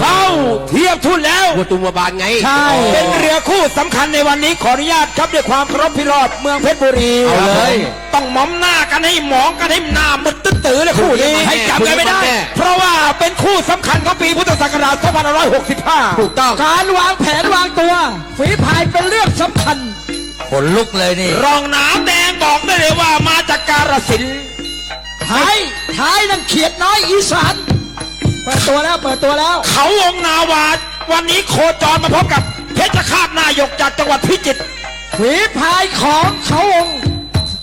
เข้าเทียบทุนแล้ววัวตุมบานไง ใช่ เป็นเรือคู่สำคัญในวันนี้ขออนุญาตครับด้วยความเคารพพิรอดเมืองเพชรบุรีเอาเลย ต้องหมอมหน้ากันให้หมองกันให้หน้ามึนตื้อๆเลยคู่นี้ ให้จับกันไม่ได้ เพราะว่าเป็นคู่สำคัญของปีพุทธศักราช 2565 ถูกต้อง การวางแผนวางตัว ฝีพายเป็นเรื่องสำคัญ ขนลุกเลยนี่ รองน้ำแดงบอกได้เลยว่ามาจากการสินธุ์ท้ายท้ายนั่งเขียดน้อยอีสาน เปิดตัวแล้วเปิดตัวแล้ว เขาวงนาวาวันนี้โคจรมาพบกับเพชรฆาตนายกจากจังหวัดพิจิตรฝีพายของเขาองค์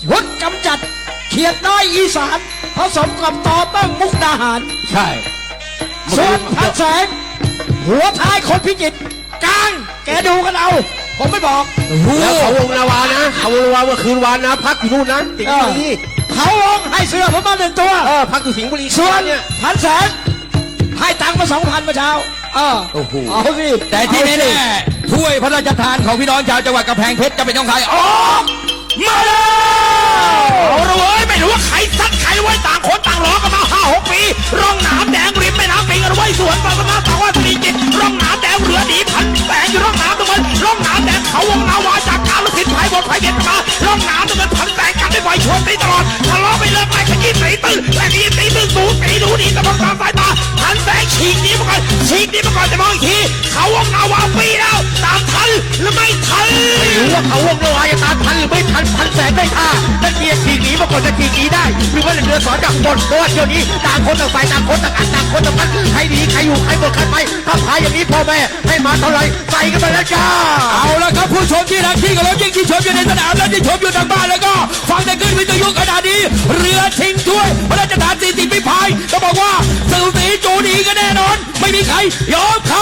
ชุดกำจัดเขียดน้อยอีสานผสมกับต่อเต้งมุกดาหาร ใช่ส่วนพันแสงหัวท้ายคนพิจิตรกลาง แกดูกันเอา ผมไม่บอกแล้วเขาวงนาวานะเขาวงนาวาเมื่อคืนวานนะพักอยู่นู่นนะสิงห์บุรีเขาองค์ให้เสื้อผมมาหนึ่งตัวเออพักอยู่สิงห์บุรีส่วนเนี่ยพันแสง ให้ตังค์มาสองพันเมื่อเช้า เออโอ้โห เอาสิแต่ที่แน่ๆถ้วยพระราชทานของพี่น้องชาวจังหวัดกำแพงเพชรจะเป็นของใครอ๋อมาแล้ว เขาวงนาวาจะตามทันหรือไม่ทันพันแสนได้ท่านั่นเมียฉีกหนีมาก่อนจะฉีกหนีได้ หรือว่าเรือสอนจากบนเพราะว่าเที่ยวนี้ต่างคนต่างฝ่ายต่างคนต่างอันต่างคนต่างมันใครดีใครอยู่ใครหมดใครไปถ้าพายอย่างนี้พ่อแม่ให้มาเท่าไหร่ใส่กันไปแล้วจ้าเอาละครับผู้ชมที่รักที่เคารพยิ่งที่ชมอยู่ในสนามและที่ชมอยู่ทางบ้านแล้วก็ฟังแต่ขึ้นวิทยุขนาดนี้ เรือชิงถ้วยพระราชทานสี่สิบพิพายก็บอกว่าสื่อสีจูดีกันแน่นอน ไม่มีใครยอมใคร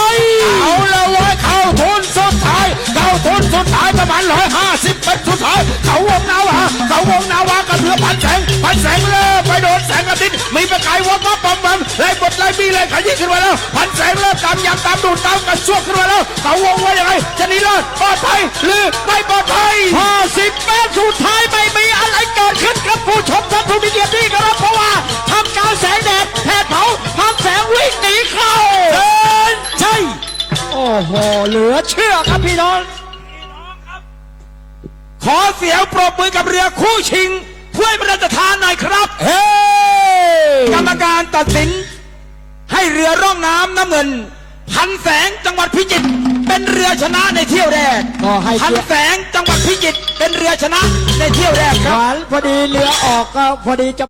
เอาละเว้ยเข้าทุนสุดท้ายเข้าทุนสุดท้ายประมาณร้อยห้าสิบเป็นสุดท้ายเขาวงนาวาเขาวงนาวากับเรือพันแสงพันแสงเลยไปโดนแสงอาทิตย์มีประกายวับวับปั๊มปั๊มไล่บดไล่บีไล่ขยี้ขึ้นมาแล้วพันแสงเริ่มตามยำตามดูดตามกันช่วงขึ้นมาแล้วเขาวงว่ายังไงจะนีรอดปลอดภัยหรือไม่ปลอดภัยห้าสิบเมตรสุดท้ายไม่มีอะไรเกิดขึ้นกับผู้ชมท่านผู้มีเกียรติครับ โอ้โห เหลือเชื่อครับพี่น้อง ขอเสียงปรบมือกับเรือคู่ชิงถ้วยพระราชทานหน่อยครับ เฮ้กรรมการตัดสิน ให้เรือร่องน้ำน้ำเงิน พันแสงจังหวัดพิจิตรเป็นเรือชนะในเที่ยวแรกก็ให้พันเกียรติแสงจังหวัดพิจิตรเป็นเรือชนะในเที่ยวแรกหครับ วานพอดีเรือออกก็พอดีจะ